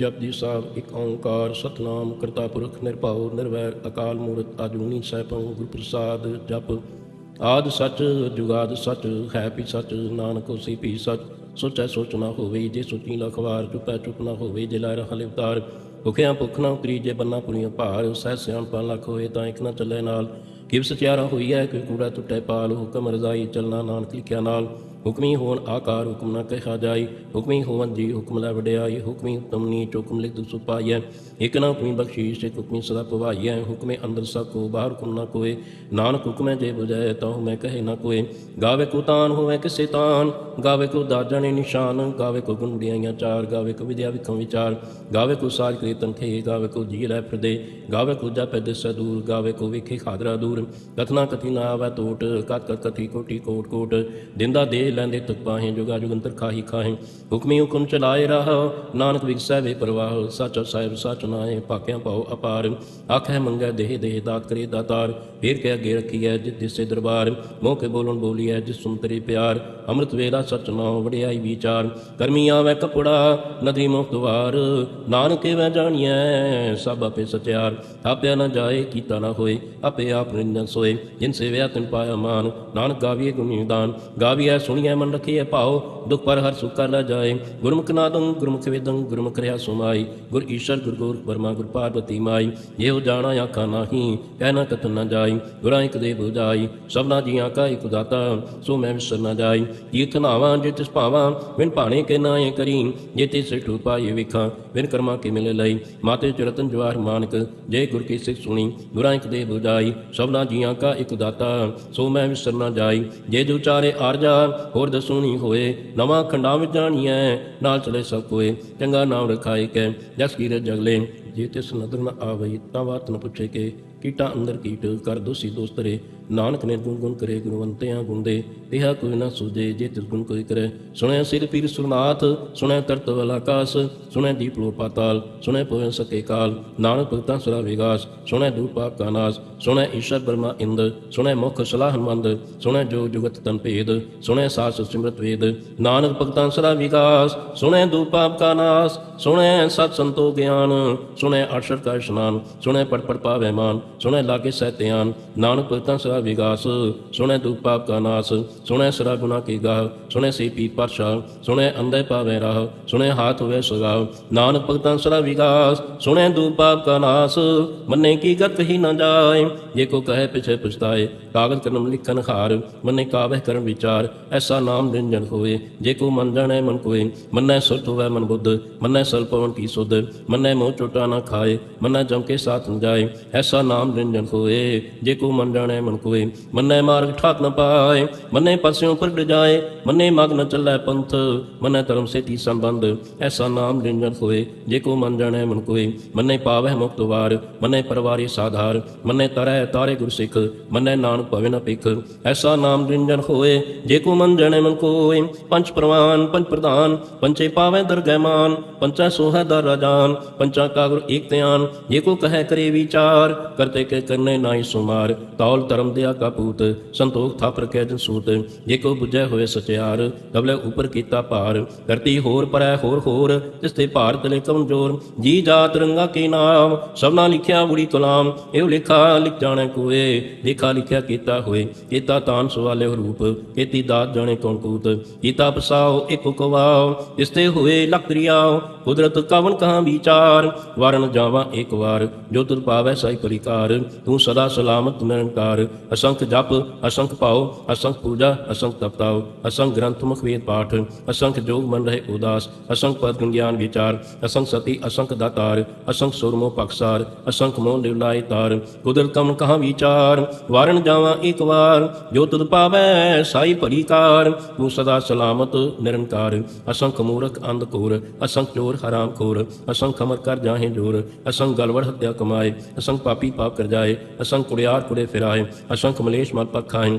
ਜਪਜੀ ਸਾਹਿਬ ਇੱਕ ਓੰਕਾਰ, ਸਤਨਾਮ, ਕਰਤਾ ਪੁਰਖ, ਨਿਰਭਉ, ਨਿਰਵੈਰ, ਅਕਾਲ ਮੂਰਤ ਆਜੂਨੀ ਸੈਭੰ ਗੁਰ ਪ੍ਰਸਾਦ ਜਪ। ਆਦ ਸਚ, ਜੁਗਾਦ ਸਚ, ਹੈ ਪੀ ਸਚ, ਨਾਨਕ ਹੋਸੀ ਪੀ ਸਚ। ਸੋਚੈ ਸੋਚ ਨਾ ਹੋਵੇ, ਜੇ ਸੋਚੀ ਲਖਵਾਰ ਚੁਪੈ ਚੁਪ ਨਾ ਹੋਵੇ, ਜੇ ਲੈ ਰਹਾ ਲਿਵਤਾਰ ਭੁਖਿਆ ਭੁਖ ਨਾ ਉਤਰੀ, ਜੇ ਬੰਨਾ ਪੁਰੀਆਂ ਭਾਰ, ਸਹਿ ਸਿਆਣਪਾ ਲੱਖ ਹੋਏ ਤਾਂ ਇੱਕ ਨਾ ਚੱਲੇ ਨਾਲ। ਕਿਵ ਸਚਿਆਰਾ ਹੋਈ ਹੈ ਕਿ ਕੂੜਾ ਟੁੱਟੇ ਪਾਲ, ਹੁਕਮ ਰਜ਼ਾਈ ਚੱਲਣਾ ਨਾਨਕ ਲਿਖਿਆ ਨਾਲ। ਹੁਕਮੀ ਹੋਣ ਆਕਾਰ, ਹੁਕਮ ਨਾ ਕਹਿਆ ਜਾਈ। ਹੁਕਮੀ ਹੋਵਨ ਜੀ, ਹੁਕਮ ਲੈ ਵਡਿਆਈ। ਹੁਕਮੀ ਹੁਕਮ ਨੀ ਹੁਕਮ ਲਿਖ ਦੁ ਸੁਪਾਈਐ ਇਕ ਨਾ ਹੁਕਮੀ ਬਖਸ਼ੀਸ਼, ਇਕ ਹੁਕਮੀ ਸਦਾ ਪਵਾਈਐ। ਹੁਕਮੇ ਅੰਦਰ ਸਭ ਕੋ, ਬਾਹਰ ਹੁਕਮ ਨਾ ਕੋਏ। ਨਾਨਕ ਹੁਕਮੇ ਜੇ 부ਜੈ ਤਾਂ ਮੈਂ ਕਹੇ ਨਾ ਕੋਏ। ਗਾਵੇ ਕੋ ਤਾਨ ਹੋਵੇ ਕਿਸੇ ਤਾਨ, ਗਾਵੇ ਕੋ ਦਾਜਣੇ ਨਿਸ਼ਾਨ, ਗਾਵੇ ਕੋ ਗੁਣ ਵਡਿਆਈਆਂ ਚਾਰ, ਗਾਵੇ ਕੋ ਵਿਦਿਆ ਵਿਖਮ ਵਿਚਾਰ। ਗਾਵੇ ਕੋ ਸਾਜ ਕੀਰਤਨ ਖੇ, ਗਾਵੇ ਕੋ ਜੀ ਲੈ ਫਿਰਦੇ। ਗਾਵੇ ਕੋ ਜਪੈ ਦਿਸੈ ਦੂਰ, ਗਾਵੇ ਕੋ ਵਿਖੇ ਖਾਦਰਾ ਦੂਰ। ਕਥਨਾ ਕਥੀ ਨਾ ਆਵੈ ਟੋਟ ਕਤ ਕਤ ਕਥੀ ਕੋਟੀ ਕੋਟ ਕੋਟ। ਦਿੰਦਾ ਦੇ ਲੈਂਦੇ ਤੁਕ ਪਾਹੇ ਜੁਗਾ ਜੁਗੰਤਰ ਖਾਹੀ ਖਾਹੇ। ਹੁਕਮੀ ਹੁਕਮ ਚਲਾਏ ਰਹਾ, ਨਾਨਕ ਵਿਗਸੈ ਵੇ ਪ੍ਰਵਾਹ। ਸੱਚ ਸਾਹਿਬ ਸੱਚ ਨਾਏ ਪਾਕਿਆਂ ਪਾਉ ਅਪਾਰ। ਆਖੈ ਮੰਗੈ ਦੇਹ ਦੇਹ ਦਾਤ ਕਰੇ ਦਾਤਾਰ। ਫੇਰ ਕੇ ਅੱਗੇ ਰੱਖੀਐ, ਜਿਤ ਦਿਸੇ ਦਰਬਾਰ। ਮੋਹ ਕੇ ਬੋਲਣ ਬੋਲੀਐ, ਜਿਸ ਸੁਨ ਤੇਰੇ ਪਿਆਰ। ਅੰਮ੍ਰਿਤ ਵੇਲਾ ਸਚ ਨਾਉ, ਵਡਿਆਈ ਵਿਚਾਰ। ਕਰਮੀ ਆਵੈ ਕਪੜਾ, ਨਦੀ ਮੁਖ ਦਵਾਰ ਨਾਨਕੇ ਵੈ ਜਾਣੀਐ, ਸਭ ਆਪੇ ਸਚਿਆਰ। ਆਪਿਆ ਨਾ ਜਾਏ, ਕੀਤਾ ਨਾ ਹੋਏ। ਆਪੇ ਆਪ ਨਿੰਦਨ ਸੋਏ, ਜਿਨ ਸੇਵਿਆ ਤਿਨ ਪਾਇਆ ਮਾਨ, ਨਾਨਕ ਗਾਵੀਏ ਗੁਣੀ ਦਾਨ। ਗਾਵੀਐ ਸੁਣੀਐ ਮਨ ਰਖੀਐ ਭਾਉ, ਦੁਖ ਪਰ ਹਰ ਸੁਖ ਕਰ ਲਾ ਜਾਏ। ਗੁਰਮੁਖ ਨਾਦੰ, ਗੁਰਮੁਖ ਵੇਦੰ, ਗੁਰਮੁਖ ਰਿਆ ਸੁਮਾਈ। ਗੁਰ ਈਸ਼ਰ, ਗੁਰ ਗੋਰ ਬਰਮਾ ਗੁਰ ਪਾਰਵਤੀ ਮਾਈ। ਇਹੋ ਜਾਣਾ ਆਖਾ ਨਾਹੀ, ਕਹਿ ਨਾ ਕਤ ਨਾ ਜਾਈ। ਗੁਰਾਂ ਇੱਕ ਦੇ 부ਜਾਈ ਸਭਨਾ ਜੀਆਂ ਕਾ ਇਕ ਦਾਤਾ। ਸੋ ਮੈਂ ਵਿਸਰ ਨਾ ਜਾਈ। ਤੀਰਥ ਨਾਵਾਂ, ਜੇ ਤਿਸ ਭਾਵਾਂ, ਬਿਨ ਭਾਣੇ ਕੇ ਨਾਏ ਕਰੀ। ਜੇ ਤੇ ਸਿਠੂ ਪਾਏ ਵਿਖਾਂ, ਬਿਨ ਕਰਮਾ ਕੇ ਮਿਲੇ ਲਈ। ਮਾਤੇ ਚਰਤਨ ਜਵਾਰ ਮਾਨਕ, ਜੇ ਗੁਰ ਕੀ ਸਿੱਖ ਸੁਣੀ, ਗੁਰਾਂ ਇੱਕ ਦੇ 부ਜਾਈ ਸਭਨਾ ਜੀਆਂ ਕਾ ਇਕ ਦਾਤਾ, ਸੋ ਮੈਂ ਵਿਸਰ ਨਾ ਜਾਈ। ਜੇ ਜੋ ਚਾਰੇ ਆਰਜਾ ਹੋਰ ਦਸੂਣੀ ਹੋਏ। ਨਵਾਂ ਖੰਡਾਂ ਵਿੱਚ ਜਾਣੀਐ, ਨਾਲ ਚਲੇ ਸਭ ਕੋਏ। ਚੰਗਾ ਨਾਮ ਰਖਾਏ ਕੈ, ਜਸ ਕੀਰ ਜਗਲੇ। ਜੇ ਤਿਸ ਨਦਰ ਨ ਆਵਈ, ਤਾਂ ਬਾਤ ਨ ਪੁੱਛੇ ਕੇ। ਕੀਟਾ ਅੰਦਰ ਕੀਟ ਕਰ ਦੋਸੀ ਦੋਸਤਰੇ ਨਾਨਕ ਨੇ ਗੁਣ ਗੁਣ ਕਰੇ, ਗੁਣਵੰਤਿਆਂ ਗੁੰਦੇ ਦੇ ਕੋਈ ਨਾ ਸੂਝੇ, ਜੇ ਤਿਸ ਗੁਣ ਕੋਈ ਕਰੇ। ਸੁਣਿਆ ਸਿਰ ਪੀਰ ਸੁਨਾਥ ਸੁਣਿਆ ਤਰਤ ਵਾਲਾ ਆਕਾਸ, ਸੁਣਿਆ ਦੀਪ ਲੋ ਪਾਤਾਲ, ਸੁਣਿਆ ਪਵਨ ਸਕੇ ਕਾਲ। ਨਾਨਕ ਭਗਤਾਂ ਸੁਰਾ ਵਿਗਾਸ ਸੁਣਿਆ ਦੂਰ ਪਾਪ ਕਾ ਨਾਸ, ਸੁਣਿਆ ਈਸ਼ਰ ਬਰਮਾ ਇੰਦ, ਸੁਣਿਆ ਮੁਖ ਸਲਾਹ ਹਨਮੰਦ, ਸੁਣਿਆ ਜੋ ਜੁਗਤ ਤਨ ਭੇਦ, ਸੁਣਿਆ ਸਾਸ ਸਿਮਰਤ ਵੇਦ। ਨਾਨਕ ਭਗਤਾਂ ਸੁਰਾ ਵਿਗਾਸ ਸੁਣਿਆ ਦੂਰ ਪਾਪ ਕਾ ਨਾਸ, ਸੁਣਿਆ ਸਤ ਸੰਤੋ ਗਿਆਨ, ਸੁਣਿਆ ਅਕਸ਼ਰ ਕਾ ਇਸ਼ਨਾਨ, ਸੁਣਿਆ ਪੜ ਪੜ ਪਾਵੇ ਮਾਨ। ਸੁਣੈ ਲਾਗੇ ਸਹਿਤਿਆਨ ਨਾਨਕ ਭਗਤਾਂ ਸਰਾ ਵਿਗਾਸ। ਸੁਣੈ ਦੁਖ ਪਾਪ ਕਾ ਨਾਸ, ਸੁਣੈ ਸਰਾ ਗੁਨਾ ਕੀ ਗਾਹ। ਸੁਣੈ ਸੇ ਪੀ ਪਰਸ਼ਾ ਸੁਣਿਆ ਅੰਧੇ ਪਾਵੇ ਰਾਹ। ਸੁਣੈ ਹਾਥ ਹੋਵੇ ਸੁਗਾਹ, ਨਾਨਕ ਭਗਤਾਂ ਸਰਾ ਵਿਗਾਸ। ਸੁਣੈ ਦੁਖ ਪਾਪ ਕਾ ਨਾਸ, ਮੰਨੇ ਕੀ ਗਤ ਹੀ ਨਾ ਜਾਏ। ਜੇ ਕੋ ਕਹੇ ਪਿਛੇ ਪਛਤਾਏ, ਕਾਗਜ਼ ਕਲਮ ਲਿਖਨ ਹਾਰ। ਮੰਨੇ ਕਾਵਹਿ ਕਰਨ ਵਿਚਾਰ, ਐਸਾ ਨਾਮ ਨਿਰੰਜਨ ਹੋਏ। ਜੇ ਕੋ ਮਨ ਜਾਣੈ ਮਨ ਕੋਏ, ਮੰਨੈ ਸੁਰਤ ਹੋਵੇ ਮਨ ਬੁੱਧ। ਮੰਨੈ ਸਲਪਵਨ ਕੀ ਸੁਧ, ਮੰਨੈ ਮੋਹ ਚੋਟਾ ਨਾ ਖਾਏ। ਮੰਨੈ ਜਮ ਕੇ ਸਾਥ ਨ ਜਾਏ, ਐਸਾ ਨਾਮ ਨਿਰੰਜਨ ਹੋਏ ਜੇ ਕੋ ਮਨ ਜਾਣੈ ਮਨ ਕੋਏ ਮੰਨੈ ਮਾਰਗ ਠਾਕ ਨ ਪਾਏ, ਮੰਨੈ ਪਸਿਓਂ ਪ੍ਰਗਟ ਜਾਏ, ਮੰਨੈ ਮਗ ਨ ਚੱਲੈ ਪੰਥ, ਮੰਨੈ ਧਰਮ ਸੇਤੀ ਸੰਬੰਧ, ਐਸਾ ਨਾਮ ਨਿਰੰਜਨ ਹੋਏ ਜੇ ਕੋ ਮਨ ਜਾਣੈ ਮਨ ਕੋਏ ਮੰਨੈ ਪਾਵਹਿ ਮੁਕਤ ਵਾਰ, ਮੰਨੈ ਪਰਵਾਰੀ ਸਾਧਾਰ, ਮੰਨੈ ਤਰੈ ਤਾਰੇ ਗੁਰ ਸਿੱਖ, ਮੰਨੈ ਨਾਨਕ ਭਵੇ ਨ ਭਿਖ। ਐਸਾ ਨਾਮ ਨਿਰੰਜਨ ਹੋਏ ਜੇ ਕੋ ਮਨ ਜਾਣੈ ਮਨ ਕੋਏ ਪੰਜ ਪ੍ਰਵਾਨ, ਪੰਜ ਪ੍ਰਧਾਨ ਪੰਚੇ ਪਾਵੈ ਦਰਗਹਿ ਮਾਨ, ਪੰਚਾ ਸੋਹੈ ਦਰ ਰਾਜਾਨ, ਪੰਚਾ ਕਾ ਗੁਰ ਏਕ ਧਿਆਨ, ਜੇ ਕੋ ਕਹੈ ਕਰੇ ਵਿਚਾਰ, ਕਰਤੇ ਕੇ ਕਰਨੇ ਨਾਹੀ ਸੁਮਾਰ, ਤੌਲ ਧਰਮ ਦਿਆ ਕਪੂਤ ਪੂਤ, ਸੰਤੋਖ ਥਾਪ ਰਖਿਆ ਜਨ ਸੂਤ। ਜੇ ਕੋ 부ਜੈ ਹੋਏ ਸਚਿਆਰ ਕਬਲੇ ਉਪਰ ਕੀਤਾ ਭਾਰ। ਕਰਤੀ ਹੋਰ ਪਰੈ ਹੋਰ ਹੋਰ, ਤਿਸ ਤੇ ਭਾਰ ਤਲੇ ਕਮਜ਼ੋਰ ਜੀ ਜਾਤ ਰੰਗਾ ਕੇ ਨਾਮ, ਸਭਨਾ ਲਿਖਿਆ ਬੁੜੀ ਕਲਾਮ ਇਹ ਲਿਖਾ ਲਿਖ ਜਾਣੈ ਕੋਏ, ਲਿਖਾ ਲਿਖਿਆ ਕੀਤਾ ਹੋਏ। ਕੀਤਾ ਤਾਨ ਸਵਾਲੇ ਰੂਪ, ਕੀਤੀ ਦਾਤ ਜਾਣੇ ਕੌਣ ਕੂਤ। ਕੀਤਾ ਪਸਾਓ, ਇੱਕ ਕਵਾਓ ਇਸ ਤੇ ਹੋਏ ਲਕਰੀਆਓ ਕੁਦਰਤ ਕਵਨ ਕਹਾਂ ਵਿਚਾਰ, ਵਰਨ ਜਾਵਾਂ ਇੱਕ ਵਾਰ। ਜੋ ਤੁਧ ਪਾਵੈ ਸਾਈ ਪਰਿਕਾਰ ਤੂੰ ਸਦਾ ਸਲਾਮਤ ਨਿਰੰਕਾਰ। ਅਸੰਖ ਜਪ, ਅਸੰਖ ਭਾਉ ਅਸੰਖ ਪੂਜਾ, ਅਸੰਖ ਤਪਤਾਉ ਅਸੰਖ ਗ੍ਰੰਥ ਮੁਖ ਵੇਦ ਪਾਠ, ਅਸੰਖ ਜੋਗ ਮਨ ਰਹੇ ਉਦਾਸ। ਅਸੰਖ ਪਦ ਗਿਆਨ ਵਿਚਾਰ, ਅਸੰਖ ਸਤੀ, ਅਸੰਖ ਦਾਤਾਰ। ਅਸੰਖ ਸੁਰਮੋ ਪਖਸਾਰ ਅਸੰਖ ਮੋਹ ਨਿਰਲਾਇ ਤਾਰ। ਕੁਦਰਤ ਕਵਨ ਕਹਾਂ ਵਿਚਾਰ, ਵਾਰਨ ਜਾਵਾਂ ਇੱਕ ਵਾਰ। ਜੋ ਤੁਧ ਪਾਵੈ, ਸਾਈ ਪਰਿਕਾਰ ਤੂੰ ਸਦਾ ਸਲਾਮਤ ਨਿਰੰਕਾਰ। ਅਸੰਖ ਮੂਰਖ ਅੰਧ ਕੋਰ ਅਸੰਖ ਚੋਰ ਹਰਾਮ ਖੋਰ। ਅਸੰਖ ਅਮਰ ਕਰ ਜਾਹੇ ਜੋਰ। ਅਸੰਖ ਗਲਵੜ ਹੱਤਿਆ ਕਮਾਏ। ਅਸੰਖ ਪਾਪੀ ਪਾਪ ਕਰ ਜਾਏ। ਅਸੰਖ ਕੁੜਿਆਰ ਕੁੜੇ ਫਿਰਾਏ। ਅਸੰਖ ਮਲੇਸ਼ ਮਲ ਪਖਾਏ।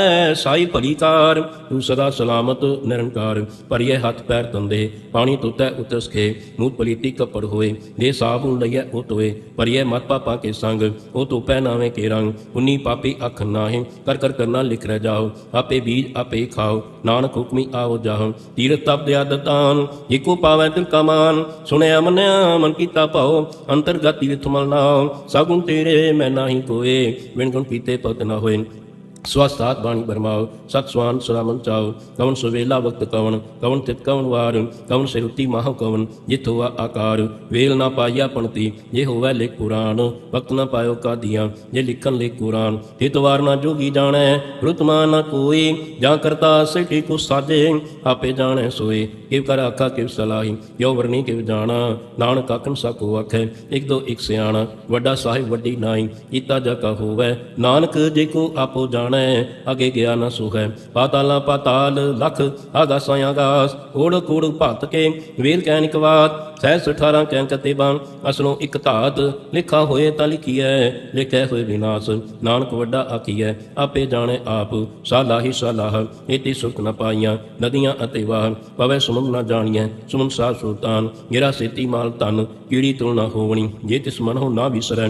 ਸਾਈ ਭਲੀ ਕਾਰ ਤੂੰ ਸਦਾ ਸਲਾਮਤ, ਨਿਰੰਕਾਰ। ਭਰੀਏ ਹੱਥ ਪੈਰ ਤੰਦੇ ਪਾਣੀ ਤੁਤੈ ਉਤਸ ਕੇ ਮੂਤ ਪਲੀਤੀ ਕਪੜ ਹੋਏ, ਦੇ ਸਾਬੁਨ ਲਈਐ ਉਹ ਤੋਏ ਭਰੀਏ ਮਤ ਪਾਪਾ ਕੇ ਸੰਗ, ਉਹ ਤੋ ਪੈ ਕੇ ਰੰਗ। ਉਨੀ ਪਾਪੀ ਅੱਖ ਨਾਹੀਂ, ਕਰ ਕਰ ਕਰਨਾ ਲਿਖ ਰਹਿ ਜਾਓ। ਆਪੇ ਬੀਜ ਆਪੇ ਖਾਓ, ਨਾਨਕ ਹੁਕਮੀ ਆਓ ਜਾਹੋ ਤੀਰਥ ਤਪ ਦਿਆ ਦਤਾਨ ਏਕੋ ਪਾਵੈ ਤਿਲ ਕਮਾਨ ਸੁਣਿਆ ਮੰਨਿਆ ਮਨ ਕੀਤਾ ਭਾਉ ਅੰਤਰਗਤ ਤੀਰਥ ਮਲ ਨਾਉ। ਸਗੁਣ ਤੇਰੇ ਮੈਂ ਨਾਹੀ ਕੋਏ ਵਿਣ ਗੁਣ ਪੀਤੇ ਪਤ ਨਾ ਹੋਏ। ਸਵਸਤਾਤ ਬਾਣੀ ਬਰਮਾਓ, ਸਤ ਸਵਾਨ ਸਲਾਮਨ ਚਾਓ। ਕਵਨ ਸੁਵੇਲਾ ਵਕਤ ਕਵਨ ਕਵਨ ਤਿਤ ਕਵਨ ਵਾਰ ਕਵਨ ਸਿਰੁਤੀ ਮਾਹ ਕਵਨ ਜਿਤ ਹੋਆ ਆਕਾਰ। ਵੇਲ ਨਾ ਪਾਇਆ ਪਣਤੀ, ਜੇ ਹੋਵੇ ਲਿਖ ਪੁਰਾਣ, ਵਕਤ ਨਾ ਪਾਇਓ ਕਾਦੀਆਂ, ਜੇ ਲਿਖਣ ਲਿਖ ਕੁਰਾਨ। ਤਿਤ ਵਾਰ ਨਾ ਜੋਗੀ ਜਾਣੈ ਰੁਤਮਾ ਨਾ ਕੋਈ ਜਾਂ ਕਰਤਾ ਸਿਟੀ ਕੋ ਸਾਜੇ, ਆਪੇ ਜਾਣੈ ਸੋਏ। ਕਿਵ ਕਰ ਆਖਾ ਕਿਵ ਸਲਾਹੀ, ਕਿਉ ਵਰਨੀ ਕਿਵ ਜਾਣਾ। ਨਾਨਕ ਆਖਣ ਸਕੋ ਆਖੈ, ਇਕ ਦੋ ਇਕ ਸਿਆਣਾ। ਵੱਡਾ ਸਾਹਿਬ ਵੱਡੀ ਨਾਈ, ਕੀਤਾ ਜਾ ਕਾ ਹੋਵੇ। ਨਾਨਕ ਜੇ ਕੋ ਆਪੋ ਜਾਣ ਅਗੇ ਗਿਆ ਨਾ ਸੁਹੈ। ਪਾਤਾਲਾ ਪਾਤਾਲ ਲਖ ਆਗਾਸਾਂ ਆਗਾਸ ਕੋੜ ਕੋੜ ਭਤ ਕੇ ਵੇਲ ਕਹਿ ਵਾਤ ਸਹਿਸ 18 ਕਹਿ ਕਤੇ ਬਾਣ। ਅਸਲੋਂ ਇੱਕ ਧਾਤ, ਲਿਖਾ ਹੋਏ ਤਾਂ ਲਿਖੀਐ, ਲਿਖੈ ਹੋਏ ਵਿਨਾਸ਼। ਨਾਨਕ ਵੱਡਾ ਆਖੀਐ, ਆਪੇ ਜਾਣੈ ਆਪ ਸਾਲਾ ਹੀ ਸਾਲਾਹ ਇਤੀ ਸੁਖ ਨ ਪਾਈਆਂ ਨਦੀਆਂ ਅਤੇ ਵਾਹ ਪਵੇ ਸੁਮਨ ਨਾ ਜਾਣੀਐ, ਸੁਮਨ ਸਾ ਸੁਲਤਾਨ, ਗਿਰਾ ਸੇਤੀ ਮਾਲ ਤਨ ਕੀੜੀ ਤੁਲ ਨਾ ਹੋਵਣੀ, ਜੇ ਤਿਸ ਮਨ ਹੋ ਨਾ ਵਿਸਰੈ।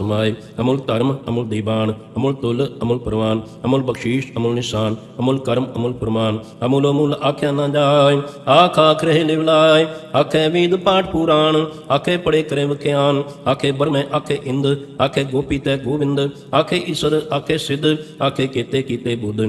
ਸਮਾਏ ਅਮੁਲ ਧਰਮ, ਅਮੁਲ ਦੀਵਾਨ, ਅਮੁਲ ਤੁਲ, ਅਮੁਲ ਪ੍ਰਵਾਨ, ਅਮੁਲ ਬਖਸ਼ੀਸ਼, ਅਮੁਲ ਨਿਸ਼ਾਨ, ਅਮੁਲ ਕਰਮ, ਅਮੁਲ ਪ੍ਰਮਾਨ ਅਮੁਲ ਅਮੁਲ ਆਖਿਆ ਨਾ ਜਾਏ, ਆਖ ਆਖ ਰਹੇ ਲਿਵਲਾਏ ਆਖੇ ਵੀਦ ਪਾਠ ਪੁਰਾਣ, ਆਖੇ ਪੜੇ ਕਰੇ ਵਿਖਿਆਨ ਆਖੇ ਬਰਮੈ, ਆਖੇ ਇੰਦ, ਆਖੇ ਗੋਪੀ ਤੈ ਗੋਵਿੰਦ, ਆਖੇ ਈਸ਼ਰ, ਆਖੇ ਸਿੱਧ, ਆਖੇ ਕੀਤੇ ਕੀਤੇ ਬੁੱਧ।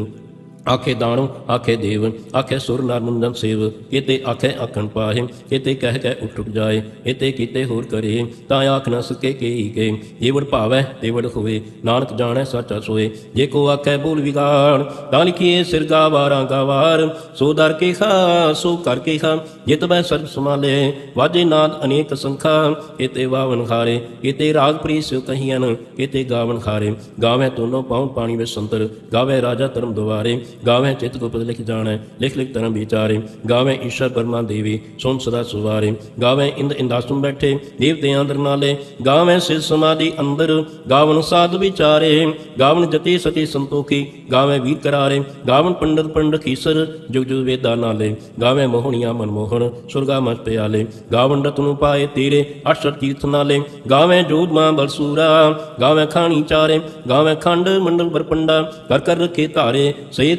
ਆਖੇ ਦਾਣੋ, ਆਖੇ ਦੇਵ, ਆਖੇ ਸੁਰ ਨਰ ਮੁੰਦਨ ਸੇਵ, ਕਿਤੇ ਆਖੇ ਆਖਣ ਪਾਹੇ, ਕਿਤੇ ਕਹਿ ਕੇ ਉੱਠ ਉੱਠ ਜਾਏ, ਕਿਤੇ ਕੀਤੇ ਹੋਰ ਕਰੇ, ਤਾਂ ਆਖ ਨਾ ਸਕੇ ਕੇਈ ਕੇ ਜੀਵੜ ਭਾਵੈ, ਤੇਵੜ ਹੋਵੇ, ਨਾਨਕ ਜਾਣੈ ਸੱਚਾ ਸੋਏ। ਜੇ ਕੋ ਆਖੇ ਬੋਲ ਵਿਗਾੜ, ਤਾਂ ਲਿਖੀਏ ਸਿਰ ਗਾਵਾਰਾਂ ਗਾਵਾਰ ਸੋ ਦਰ ਕੇ ਖਾ ਸੋ ਕਰ ਕੇ ਖਾ ਜਿਤ ਬੈ ਸਰਬ ਸਮਾਲੇ ਵਾਜੇ ਨਾਦ ਅਨੇਕ ਸੰਖਾ, ਕਿਤੇ ਵਾਵਨ ਖਾਰੇ ਕਿਤੇ ਰਾਗ ਪ੍ਰੀਸ ਕਹੀਆਂ ਕਿਤੇ ਗਾਵਨ ਖਾਰੇ ਗਾਵੇਂ ਤੋਨੋ ਪਾਉ ਪਾਣੀ ਵਿੱਚ ਸੰਤਰ, ਗਾਵੇ ਰਾਜਾ ਧਰਮ ਦੁਆਰੇ। ਗਾਵੇਂ ਚਿਤ ਗੁਪਤ ਲਿਖ ਜਾਣੈ, ਲਿਖ ਲਿਖ ਧਰਮ ਵਿਚਾਰੇ। ਗਾਵੇਂ ਈਸ਼ਰ ਪਰਮਾ ਦੇਵੀ ਸੁਨ ਸਦਾ ਸੁਵਾਰੇ। ਗਾਵੇਂ ਇੰਦ ਇੰਦਾਸੁਮ ਬੈਠੇ ਦੇਵਤੇ ਅੰਦਰ ਨਾਲੇ। ਗਾਵੇਂ ਸਿਰ ਸਮਾਧੀ ਅੰਦਰ, ਗਾਵਨ ਸਾਧ ਵਿਚਾਰੇ। ਗਾਵਨ ਜਤੀ ਸਤੀ ਸੰਤੋਖੀ ਗਾਵੇਂ ਵੀਰ ਕਰਾਰੇ। ਗਾਵਨ ਪੰਡਤ ਪੰਡਤ ਖੀਸਰ, ਜੁਗ ਜੁਗ ਵੇਦਾ ਨਾਲੇ। ਗਾਵੇਂ ਮੋਹਣੀਆਂ ਮਨਮੋਹਣ, ਸੁਰਗਾ ਮਸ ਪਿਆਲੇ। ਗਾਵਨ ਰਤ ਨੂੰ ਪਾਏ ਤੇਰੇ ਅਸ਼ਰ ਤੀਰਥ ਨਾਲੇ। ਗਾਵੇਂ ਜੋਧ ਮਾਂ ਬਲਸੂਰਾ ਗਾਵੇਂ ਖਾਣੀ ਚਾਰੇ। ਗਾਵੇਂ ਖੰਡ ਮੰਡਲ ਬਰਪੰਡਾ, ਕਰ ਕਰ ਰਖੇ ਧਾਰੇ।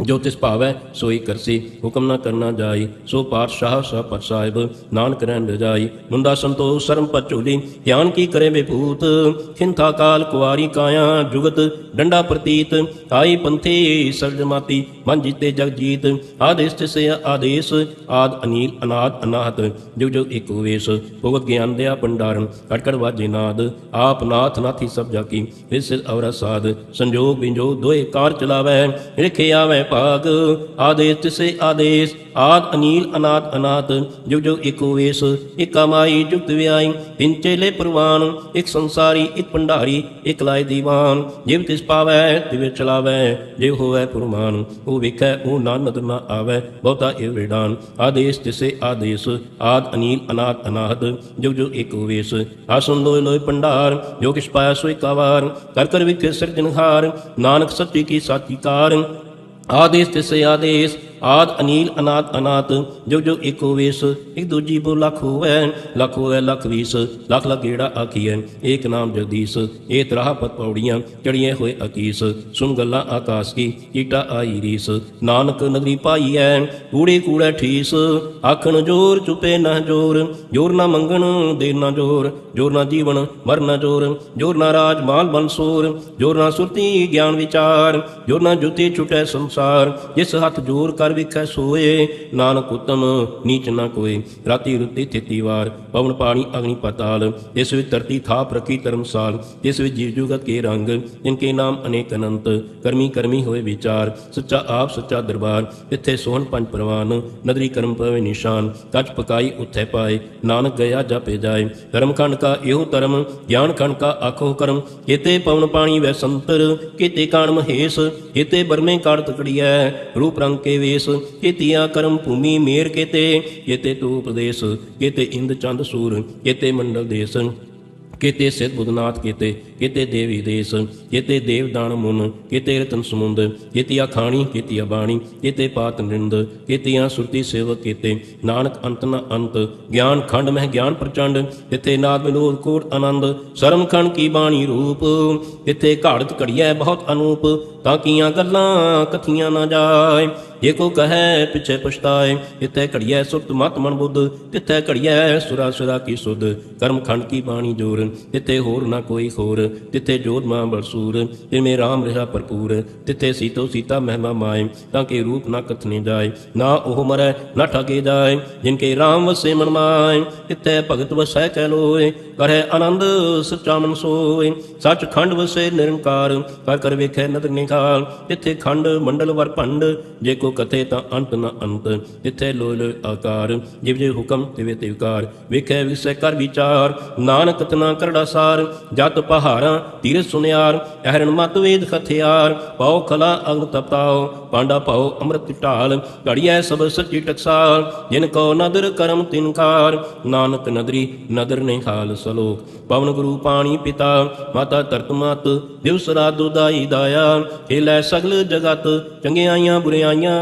ਜੋ ਤਿਸ ਭਾਵੈ, ਸੋਈ ਕਰਸੀ, ਹੁਕਮ ਨਾ ਕਰਨਾ ਜਾਈ, ਸੋ ਪਾਤਸ਼ਾਹ ਸਭ ਸਾਹਿਬ, ਨਾਨਕ ਰਹਿਣ ਰਜਾਈ ਮੁੰਦਾ ਸੰਤੋਖ, ਸਰਮ ਪਰ ਝੂਲੀ ਗਿਆਨ ਕੀ ਕਰੇ ਵਿਭੂਤ? ਖਿੰਥਾ ਕਾਲ ਕੁਵਾਰੀ ਕਾਇਆ, ਜੁਗਤ ਡੰਡਾ ਪ੍ਰਤੀਤ। ਆਈ ਪੰਥੀ ਸਰਜਮਾਤੀ ਮਨ ਜੀਤੇ ਜਗ ਜੀਤ। ਆਦੇਸ ਤਿਸੇ ਆਦੇਸ, ਆਦ ਅਨੀਲ, ਅਨਾਦ ਅਨਾਹਤ। ਜੁਗ ਜੁਗ ਏਕ ਵੇਸ, ਭਗਤ ਗਿਆਨ ਦਿਆ ਭੰਡਾਰਨ। ਕਟਕੜ ਵਾਜੇ ਨਾਦ, ਆਪ ਨਾਥ ਨਾਥੀ ਸਭ ਜਾ ਕੀ ਇਸ ਸਾਧ ਸੰਜੋਗ ਵਿੰਜੋਗ ਦੋਏ ਕਾਰ ਚਲਾਵੈ, ਰਿਖੇ ਆਵੈ ਭਾਗ ਆਦੇਸ ਤਿਸੇ ਆਦੇਸ, ਆਦ ਅਨੀਲ ਅਨਾਦ ਅਨਾਤ ਜੁਗ ਜੁਗ ਏਕੋ ਵੇਸ, ਇਕ ਕਮਾਈ ਜੁਗਤ ਵਿਆਈ, ਤਿੰਨ ਚੇਲੇ ਪ੍ਰਵਾਨ, ਇਕ ਸੰਸਾਰੀ, ਇਕ ਭੰਡਾਰੀ, ਇਕ ਲਾਇ ਦੀਵਾਨ, ਜਿਵ ਤਿਸ ਪਾਵੈ, ਤਿਵੇਂ ਚਲਾਵੈ, ਜੇ ਹੋਵੈ ਪੁਰਮਾਨ, ਉਹ ਵੇਖੈ, ਉਹ ਨਾਨਕ ਨਾ ਆਵੈ, ਬਹੁਤਾ ਇਹ ਵਿਡਾਨ ਆਦੇਸ ਤਿਸੇ ਆਦੇਸ, ਆਦ ਅਨੀਲ ਅਨਾਦ ਅਨਾਹਤ ਜੁਗ ਜੁਗ ਏਕੋ ਵੇਸ, ਆਸੁਨ ਲੋਇ ਲੋਇ ਭੰਡਾਰ, ਜੋ ਕਿਛ ਪਾਇਆ ਸੋਈ ਕਾਵਾਰ, ਕਰ ਕਰ ਵਿਖੇ ਸਿਰਜਨਹਾਰ ਨਾਨਕ ਸੱਚੀ ਕੀ ਸਾਚੀ ਕਾਰ ਆਦੇਸ ਤਿਸੇ ਆਦੇਸ ਆਦ ਅਨੀਲ ਅਨਾਦ ਅਨਾਤ, ਜੋ ਜੋ ਏਕੋ ਵੇਸ, ਇੱਕ ਦੂਜੀ ਬੋ ਲੱਖ ਹੋਵੈ ਲੱਖ ਹੋਵੈ ਲੱਖ ਵੀਸ, ਲੱਖ ਲੱਖ ਗੇੜਾ ਆਖੀਐ, ਏਕ ਨਾਮ ਜਗਦੀਸ਼, ਏ ਤਰਾਹ ਪਤ ਪੌੜੀਆਂ ਚੜੀਏ ਹੋਏ ਅਕੀਸ ਸੁਨ ਗੱਲਾਂ ਆਕਾਸ ਕੀ ਕੀਟਾ ਆਈ ਰੀਸ, ਨਾਨਕ ਨਗਰੀ ਪਾਈਐ, ਕੂੜੇ ਕੂੜੇ ਠੀਸ, ਆਖਣ ਜੋਰ ਚੁਪੇ ਨਾ ਜੋਰ ਜੋਰ ਨਾ ਮੰਗਣ ਦੇ ਨਾ ਜੋਰ ਜੋਰ ਨਾ ਜੀਵਨ ਮਰ ਨਾ ਜੋਰ ਜੋਰ ਨਾ ਰਾਜ ਮਾਲ ਬਨਸੂਰ ਜੋਰ ਨਾ ਸੁਰਤੀ ਗਿਆਨ ਵਿਚਾਰ, ਜੋਰ ਨਾ ਜੁਤੀ ਛੁਟੈ ਸੰਸਾਰ, ਜਿਸ ਹੱਥ ਜੋਰ ਕਰ ਵਿਖੈ ਸੋਏ, ਨਾਨਕ ਉਤਮ ਨੀਚ ਨਾ ਕੋਏ। ਰਾਤੀ ਰੁੱਤੀ ਥਿਤੀ ਵਾਰ, ਪਵਨ ਪਾਣੀ ਅਗਨੀ ਪਤਾਲ। ਇਸ ਵਿੱਚ ਧਰਤੀ ਥਾਪ ਰਖੀ ਧਰਮਸਾਲ। ਇਸ ਵਿੱਚ ਜੀਵ ਜੁਗਤ ਕੇ ਰੰਗ ਇਨਕੇ ਨਾਮ ਅਨੇਕ ਅਨੰਤ। ਕਰਮੀ ਕਰਮੀ ਹੋਏ ਵਿਚਾਰ, ਸੱਚਾ ਆਪ ਸੱਚਾ ਦਰਬਾਰ। ਇੱਥੇ ਸੋਹਣ ਪੰਜ ਪ੍ਰਵਾਨ, ਨਦਰੀ ਕਰਮ ਪਵੇ ਨਿਸ਼ਾਨ। ਕੱਚ ਪਕਾਈ ਉੱਥੇ ਪਾਏ, ਨਾਨਕ ਗਿਆ ਜਾਪੇ ਜਾਏ। ਧਰਮ ਖੰਡ ਕਾ ਇਹੋ ਧਰਮ, ਗਿਆਨ ਖੰਡ ਕਾ ਆਖੋ ਕਰਮ। ਕੀਤੇ ਪਵਨ ਪਾਣੀ ਵੈ ਸੰਤਰ, ਕੀਤੇ ਕਾਣ ਮਹੇਸ਼, ਕੀਤੇ ਬਰਮੇ ਕਾੜ ਤਕੜੀਐ। ਰੂਪ ਰੰਗ ਕੇ ਵੇਸ ਕੀਤੀਆਂ ਕਰਮ ਭੂਮੀ ਮੇਰ ਕਿਤੇ, ਕੀਤੇ ਤੂ ਉਪਦੇਸ਼, ਕੀਤੇ ਇੰਦ ਚੰਦ ਸੂਰ, ਕੀਤੇ ਮੰਡਲ ਦੇਸ, ਕੀਤੇ ਸਿਧ ਬੁਧਨਾਥ ਕੀਤੇ ਕੀਤੇ ਦੇਵੀ ਦੇਸ, ਕੀਤੇ ਦੇਵਦਾਨ ਮੁਨ, ਕੀਤੇ ਰਤਨ ਸਮੁੰਦ, ਕੀਤੀਆਂ ਖਾਣੀ, ਕੀਤੀਆਂ ਬਾਣੀ, ਕੀਤੇ ਪਾਤ ਨਿੰਦ, ਕੀਤੀਆਂ ਸੁਰਤੀ ਸੇਵਕ ਕੀਤੇ, ਨਾਨਕ ਅੰਤ ਨ ਅੰਤ, ਗਿਆਨ ਖੰਡ ਮਹਿ ਗਿਆਨ ਪ੍ਰਚੰਡ ਤਿੱਥੇ ਨਾਦ ਵਿਨੋਦ ਕੋਟ ਆਨੰਦ, ਸਰਮ ਖਣ ਕੀ ਬਾਣੀ ਰੂਪ ਤਿੱਥੇ ਘਾੜਤ ਘੜੀਐ ਬਹੁਤ ਅਨੂਪ, ਤਾਂ ਕੀਆਂ ਗੱਲਾਂ ਕਥੀਆਂ ਨਾ ਜਾਏ ਜੇ ਕੋ ਕਹੈ, ਪਿਛੇ ਪਛਤਾਏ ਤਿੱਥੇ ਘੜੀਐ ਸੁਰਤ ਮਤ ਮਨ ਬੁੱਧ ਤਿੱਥੇ ਘੜੀਐ ਸੁਰਾ ਸੁਰਾ ਕੀ ਸੁਧ। ਕਰਮ ਖੰਡ ਕੀ ਬਾਣੀ ਜੋਰ ਤਿੱਥੇ ਹੋਰ ਨਾ ਕੋਈ ਹੋਰ ਤਿੱਥੇ ਜੋਤ ਮਾਂ ਬਰਸੂਰ ਤਿਵੇਂ ਰਾਮ ਰਹਾ ਭਰਪੂਰ ਤਿੱਥੇ ਸੀਤੋ ਸੀਤਾ ਮਹਿਮਾ ਮਾਏ, ਤਾਂ ਕਿ ਰੂਪ ਨਾ ਕਥਨੇ ਜਾਏ, ਨਾ ਉਹ ਮਰੈ, ਨਾ ਠਗੇ ਜਾਏ, ਜਿਨ ਕੇ ਰਾਮ ਵਸੇ ਮਨ ਮਾਏ ਤਿੱਥੇ ਭਗਤ ਵਸੈ ਕਹਿ ਲੋਏ ਕਰੈ ਆਨੰਦ ਸੱਚਾ ਮਨ ਸੋਏ। ਸੱਚ ਖੰਡ ਵਸੇ ਨਿਰੰਕਾਰ, ਕਰ ਕਰ ਵੇਖੈ ਨਦਰ ਨਿਖਾਲ ਤਿੱਥੇ ਖੰਡ ਮੰਡਲ ਵਰ ਭੰਡ, ਜੇ ਕੋ ਕਥੇ ਤਾਂ ਅੰਤ ਨ ਅੰਤ ਤਿੱਥੇ ਲੋਇ ਲੋਇ ਆਕਾਰ, ਜਿਵ ਜੇ ਹੁਕਮ ਤਿਵੇ ਤੇ ਵਿਕਾਰ ਵੇਖੈ ਵਿਸੈ ਕਰ ਵਿਚਾਰ, ਨਾਨਕ ਤਨਾ ਕਰੜਾ ਸਾਰ। ਜਤ ਪਹਾਰਾਂ ਤੀਰ ਸੁਨਿਆਰ, ਅਹਰਣ ਮਤ ਵੇਦ ਹਥਿਆਰ। ਪਾਉ ਖਲਾ ਅਗ ਤਪਤਾਓ ਪਾਂਡਾ ਪਾਉ ਅੰਮ੍ਰਿਤ ਢਾਲ। ਘੜੀਐ ਸਭ ਸੱਚੀ ਟਕਸਾਲ, ਜਿਨ ਕੋ ਨਦਰ ਕਰਮ ਤਿਨਕਾਰ ਨਾਨਕ ਨਦਰੀ ਨਦਰ ਨੇ ਹਾਲ ਸਲੋਕ। ਪਵਨ ਗੁਰੂ ਪਾਣੀ ਪਿਤਾ, ਮਾਤਾ ਧਰਤ ਮਤ, ਦਿਵਸ ਰਾਤ ਦੁਦਾਈ ਦਾਇਆ। ਖੇਲੇ ਸਗਲ ਜਗਤ, ਚੰਗਿਆਈਆਂ ਬੁਰਿਆਈਆਂ